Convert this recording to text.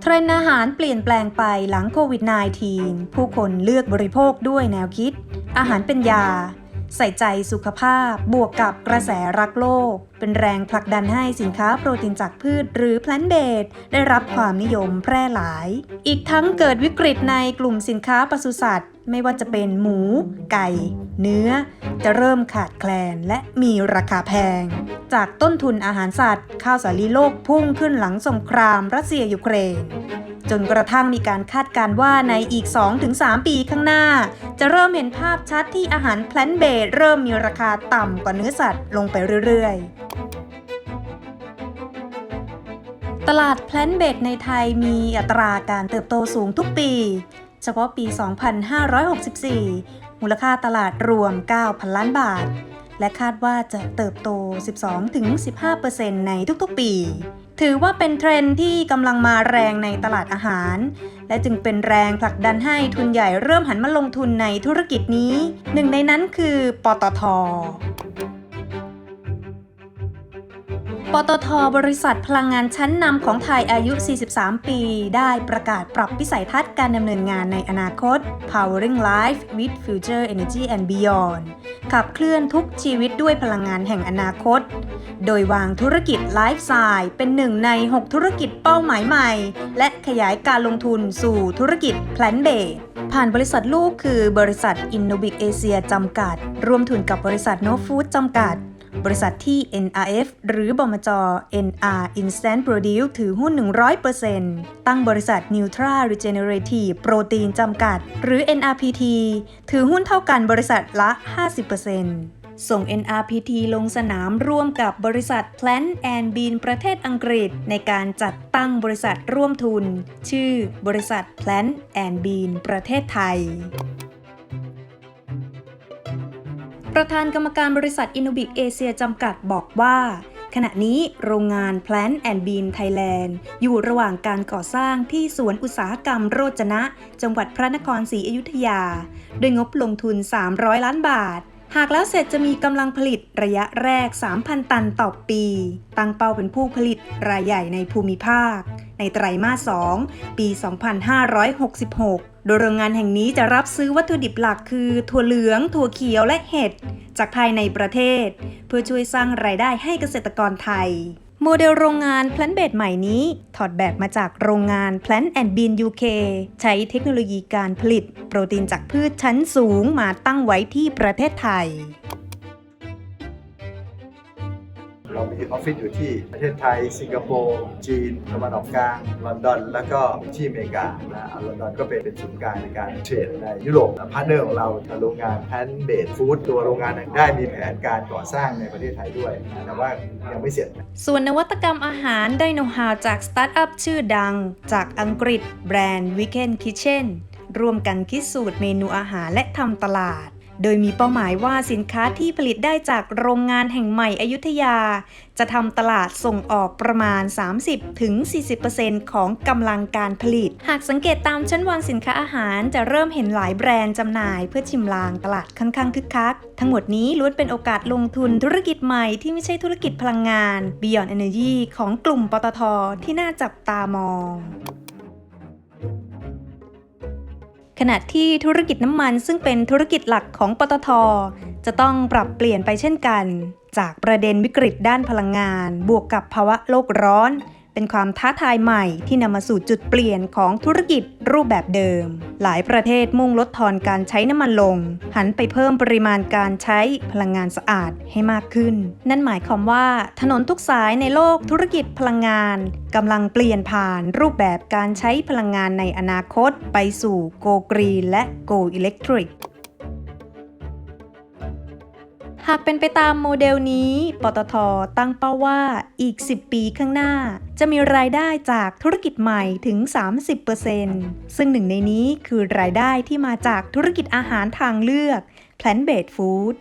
เทรนด์อาหารเปลี่ยนแปลงไปหลังโควิด -19 ผู้คนเลือกบริโภคด้วยแนวคิด อาหารเป็นยา ใส่ใจสุขภาพ บวกกับกระแสรักโลก เป็นแรงผลักดันให้สินค้าโปรตีนจากพืชหรือแพลนเบดได้รับความนิยมแพร่หลาย อีกทั้งเกิดวิกฤตในกลุ่มสินค้าปศุสัตว์ ไม่ว่าจะเป็นหมู ไก่ เนื้อ จะเริ่มขาดแคลนและมีราคาแพง จากต้นทุนอาหารสัตว์ ข้าวสาลีโลกพุ่งขึ้นหลังสงครามรัสเซียยูเครน จนกระทั่งมีการคาดการณ์ว่าในอีก 2-3 ปีข้างหน้า จะเริ่มเห็นภาพชัดที่อาหารแพลนเบดเริ่มมีราคาต่ำกว่าเนื้อสัตว์ลงไปเรื่อยๆ ตลาดแพลนเบดในไทยมีอัตราการเติบโตสูงทุกปี เฉพาะปี 2564 มูลค่าตลาดรวม 9,000 ล้านบาท และคาดว่าจะเติบโต 12-15%ในทุกๆปี ถือว่าเป็นเทรนที่กำลังมาแรงในตลาดอาหาร และจึงเป็นแรงผลักดันให้ทุนใหญ่เริ่มหันมาลงทุนในธุรกิจนี้ หนึ่งในนั้นคือปตท ปตทบริษัทพลังงานชั้นนำของไทยอายุ 43 ปี ได้ประกาศปรับวิสัยทัศน์การดำเนินงานในอนาคต Powering Life with Future Energy and Beyond ขับเคลื่อนทุกชีวิตด้วยพลังงานแห่งอนาคต โดยวางธุรกิจไลฟ์สไตล์เป็นหนึ่งใน 6 ธุรกิจเป้าหมายใหม่ และขยายการลงทุนสู่ธุรกิจแพลนเบดผ่านบริษัทลูกคือบริษัท Innovic Asia จำกัด ร่วมทุนกับบริษัท No Food จำกัด บริษัทที่ NRF หรือบมจ NR Instant Produce ถือหุ้น 100%ตั้งบริษัท Nutra Regenerative Protein จำกัด หรือ NRPT ถือหุ้นเท่ากันบริษัทละ 50%ส่ง NRPT ลงสนามร่วมกับบริษัท Plant and Bean ประเทศอังกฤษ ในการจัดตั้งบริษัทร่วมทุน ชื่อบริษัท Plant and Bean ประเทศไทย ประธานกรรมการบริษัท Innovic Asia จำกัดบอกว่าขณะนี้โรงงาน Plant and Bean Thailand อยู่ระหว่างการก่อสร้างที่สวนอุตสาหกรรมโรจนะ จังหวัดพระนครศรีอยุธยา โดยงบลงทุน 300 ล้านบาท หากแล้วเสร็จจะมีกำลังผลิตระยะแรก 3,000 ตันต่อปี ตั้งเป้าเป็นผู้ผลิตรายใหญ่ในภูมิภาค ในไตรมาส 2 ปี 2566 โดยโรงงานแห่งนี้จะรับซื้อวัตถุดิบหลักคือ ถั่วเหลือง ถั่วเขียวและเห็ด จากภายในประเทศ เพื่อช่วยสร้างรายได้ให้เกษตรกรไทย โมเดลโรงงานแพลนเบดใหม่นี้ ถอดแบบมาจากโรงงาน Plant and Bean UK ใช้เทคโนโลยีการผลิต โปรตีนจากพืชชั้นสูงมาตั้งไว้ที่ประเทศไทย มีออฟฟิศอยู่ที่ประเทศไทย สิงคโปร์จีนตะวันออกกลางลอนดอน แล้วก็ที่อเมริกานะลอนดอนก็เป็นเป็นศูนย์กลางในการเทรดในยุโรปพาร์ทเนอร์ของเราโรงงานแพนเบดฟู้ดตัวโรงงานได้มีแผนการก่อสร้างในประเทศไทยด้วยแต่ว่ายังไม่เสร็จ ส่วนนวัตกรรมอาหารได้โนฮาวจากสตาร์ทอัพชื่อดัง จากอังกฤษ แบรนด์ Weekend Kitchen ร่วมกันคิดสูตรเมนูอาหารและทำตลาด โดยมีเป้าหมายว่าสินค้าที่ผลิตได้จากโรงงานแห่งใหม่อยุธยา จะทำตลาดส่งออกประมาณ 30-40%ของกำลังการผลิต หากสังเกตตามชั้นวางสินค้าอาหารจะเริ่มเห็นหลายแบรนด์จำหน่ายเพื่อชิมลางตลาดค่อนข้างคึกคัก ทั้งหมดนี้ล้วนเป็นโอกาสลงทุนธุรกิจใหม่ที่ไม่ใช่ธุรกิจพลังงาน Beyond Energy ของกลุ่มปตทที่น่าจับตามอง ขณะที่ธุรกิจน้ำมันซึ่งเป็นธุรกิจหลักของปตท จะต้องปรับเปลี่ยนไปเช่นกัน จากประเด็นวิกฤตด้านพลังงาน บวกกับภาวะโลกร้อน เป็นความท้าทายใหม่ที่นำมาสู่จุดเปลี่ยนของธุรกิจรูปแบบเดิม หลายประเทศมุ่งลดทอนการใช้น้ำมันลง หันไปเพิ่มปริมาณการใช้พลังงานสะอาดให้มากขึ้น นั่นหมายความว่าถนนทุกสายในโลกธุรกิจพลังงานกำลังเปลี่ยนผ่านรูปแบบการใช้พลังงานในอนาคต ไปสู่โกกรีนและโกอิเล็กทริก หากเป็นไปตามโมเดลนี้ ปตทตั้งเป้าว่าอีก 10 ปีข้างหน้า จะมีรายได้จากธุรกิจใหม่ถึง 30%ซึ่งหนึ่งในนี้คือรายได้ที่มาจากธุรกิจอาหารทางเลือก Plant Based Food